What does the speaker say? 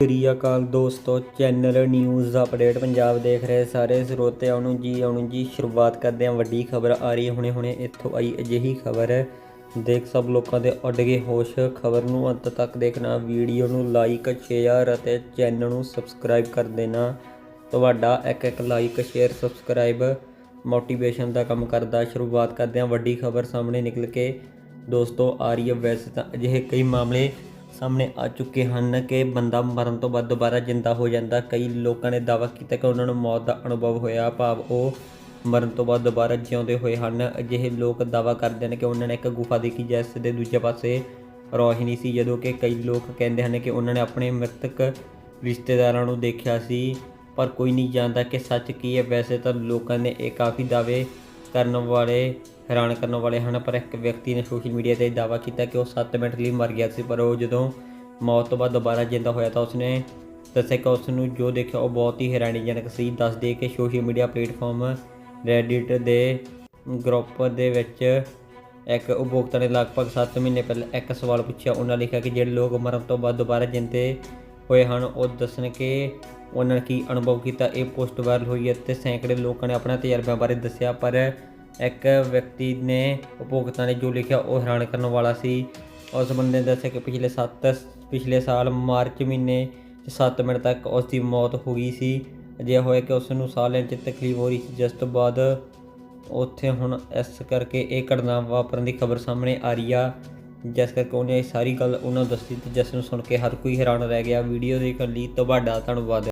ਸ੍ਰੀ ਅਕਾਲ ਦੋਸਤੋ, channel news update Punjab ਦੇਖ ਰਹੇ ਸਾਰੇ ਸਰੋਤਿਆਂ ਨੂੰ ਜੀ ਆਉਣ ਜੀ ਸ਼ੁਰੂਆਤ ਕਰਦੇ ਹਾਂ। ਵੱਡੀ ਖਬਰ ਆ ਰਹੀ ਹੈ। ਹੁਣੇ ਹੁਣੇ ਇੱਥੋਂ ਆਈ ਅਜਿਹੀ ਖਬਰ। ਦੇਖ ਸਭ ਲੋਕਾਂ ਦੇ ਉੱਡ ਗਏ ਹੋਸ਼। ਖਬਰ ਨੂੰ ਅੰਤ ਤੱਕ ਦੇਖਣਾ, ਵੀਡੀਓ ਨੂੰ ਲਾਈਕ ਸ਼ੇਅਰ ਅਤੇ ਚੈਨਲ ਨੂੰ ਸਬਸਕ੍ਰਾਈਬ ਕਰ ਦੇਣਾ। ਤੁਹਾਡਾ ਇੱਕ ਇੱਕ ਲਾਈਕ ਸ਼ੇਅਰ ਸਬਸਕ੍ਰਾਈਬ ਮੋਟੀਵੇਸ਼ਨ ਦਾ ਕੰਮ ਕਰਦਾ। ਸ਼ੁਰੂਆਤ ਕਰਦੇ ਹਾਂ। ਵੱਡੀ ਖਬਰ ਸਾਹਮਣੇ ਨਿਕਲ ਕੇ ਦੋਸਤੋ, ਆ ਰਹੀ ਹੈ। ਵੈਸੇ ਤਾਂ ਅਜਿਹੇ ਕਈ ਮਾਮਲੇ ਸਾਹਮਣੇ ਆ ਚੁੱਕੇ ਹਨ ਕਿ ਬੰਦਾ ਮਰਨ ਤੋਂ ਬਾਅਦ ਦੁਬਾਰਾ ਜ਼ਿੰਦਾ ਹੋ ਜਾਂਦਾ। ਕਈ ਲੋਕਾਂ ਨੇ ਦਾਅਵਾ ਕੀਤਾ ਕਿ ਉਹਨਾਂ ਨੂੰ ਮੌਤ ਦਾ ਅਨੁਭਵ ਹੋਇਆ। ਭਾਵ ਉਹ ਮਰਨ ਤੋਂ ਬਾਅਦ ਦੁਬਾਰਾ ਜਿਉਂਦੇ ਹੋਏ ਹਨ। ਅਜਿਹੇ ਲੋਕ ਦਾਅਵਾ ਕਰਦੇ ਹਨ ਕਿ ਉਹਨਾਂ ਨੇ ਇੱਕ ਗੁਫਾ ਦੇਖੀ ਜਿਸ ਦੇ ਦੂਜੇ ਪਾਸੇ ਰੋਸ਼ਨੀ ਸੀ, ਜਦੋਂ ਕਿ ਕਈ ਲੋਕ ਕਹਿੰਦੇ ਹਨ ਕਿ ਉਹਨਾਂ ਨੇ ਆਪਣੇ ਮ੍ਰਿਤਕ ਰਿਸ਼ਤੇਦਾਰਾਂ ਨੂੰ ਦੇਖਿਆ ਸੀ। ਪਰ ਕੋਈ ਨਹੀਂ ਜਾਣਦਾ ਕਿ ਸੱਚ ਕੀ ਹੈ। ਵੈਸੇ ਤਾਂ ਲੋਕਾਂ ਨੇ ਇਹ ਕਾਫੀ ਦਾਅਵੇ ਕਰਨ ਵਾਲੇ, ਹੈਰਾਨ ਕਰਨ ਵਾਲੇ ਹਨ, ਪਰ ਇੱਕ ਵਿਅਕਤੀ ਨੇ ਸੋਸ਼ਲ ਮੀਡੀਆ ਤੇ ਦਾਅਵਾ ਕੀਤਾ ਕਿ ਉਹ 7 ਮਿੰਟ ਲਈ ਮਰ ਗਿਆ ਸੀ, ਪਰ ਉਹ ਜਦੋਂ ਮੌਤ ਤੋਂ ਬਾਅਦ ਦੁਬਾਰਾ ਜਿੰਦਾ ਹੋਇਆ ਤਾਂ ਉਸਨੇ ਦੱਸਿਆ ਕਿ ਉਸ ਨੂੰ ਜੋ ਦੇਖਿਆ ਉਹ ਬਹੁਤ ਹੀ ਹੈਰਾਨੀਜਨਕ ਸੀ। ਦੱਸ ਦੇ ਕਿ ਸੋਸ਼ਲ ਮੀਡੀਆ ਪਲੇਟਫਾਰਮ ਰੈਡਿਟ ਦੇ ਗਰੁੱਪ ਦੇ ਵਿੱਚ ਇੱਕ ਉਪਭੋਗਤਾ ਨੇ ਲਗਭਗ 7 ਮਹੀਨੇ ਪਹਿਲਾਂ ਇੱਕ ਸਵਾਲ ਪੁੱਛਿਆ। ਉਹਨਾਂ ਲਿਖਿਆ ਕਿ ਜਿਹੜੇ ਲੋਕ ਮਰਨ ਤੋਂ ਬਾਅਦ ਦੁਬਾਰਾ ਜਿੰਦੇ ਹੋਏ ਹਨ। ਉਹ ਦੱਸਣ ਕਿ ਉਹਨਾਂ ਨੇ ਕੀ ਅਨੁਭਵ ਕੀਤਾ। ਇਹ ਪੋਸਟ ਵਾਇਰਲ ਹੋਈ ਹੈ ਤੇ ਸੈਂਕੜੇ ਲੋਕਾਂ ਨੇ ਆਪਣਾ ਤਜਰਬਿਆਂ ਬਾਰੇ ਦੱਸਿਆ, ਪਰ ਇੱਕ ਵਿਅਕਤੀ ਨੇ ਉਪਭੋਗਤਾ ਨੇ ਜੋ ਲਿਖਿਆ, ਉਹ ਹੈਰਾਨ ਕਰਨ ਵਾਲਾ ਸੀ। ਉਸ ਬੰਦੇ ਨੇ ਦੱਸਿਆ ਕਿ ਪਿਛਲੇ 7 ਪਿਛਲੇ ਸਾਲ ਮਾਰਚ ਮਹੀਨੇ 'ਚ 7 ਮਿੰਟ ਤੱਕ ਉਸ ਦੀ ਮੌਤ ਹੋ ਗਈ ਸੀ। ਅਜਿਹਾ ਹੋਇਆ ਕਿ ਉਸ ਨੂੰ ਸਾਹ ਲੈਣ 'ਚ ਤਕਲੀਫ ਹੋ ਰਹੀ ਸੀ। ਜਿਸ ਤੋਂ ਬਾਅਦ ਉੱਥੇ ਹੁਣ ਇਸ ਕਰਕੇ ਇਹ ਘਟਨਾ ਵਾਪਰਨ ਦੀ ਖਬਰ ਸਾਹਮਣੇ ਆ ਰਹੀ ਆ। ਜਿਸ ਕਰਕੇ ਉਹਨੇ ਇਹ ਸਾਰੀ ਗੱਲ ਉਹਨਾਂ ਨੂੰ ਦੱਸੀ ਤੇ ਜਿਸ ਨੂੰ ਸੁਣ ਕੇ ਹਰ ਕੋਈ ਹੈਰਾਨ ਰਹਿ ਗਿਆ, ਵੀਡੀਓ ਦੇਖਣ ਲਈ ਤੁਹਾਡਾ ਧੰਨਵਾਦ।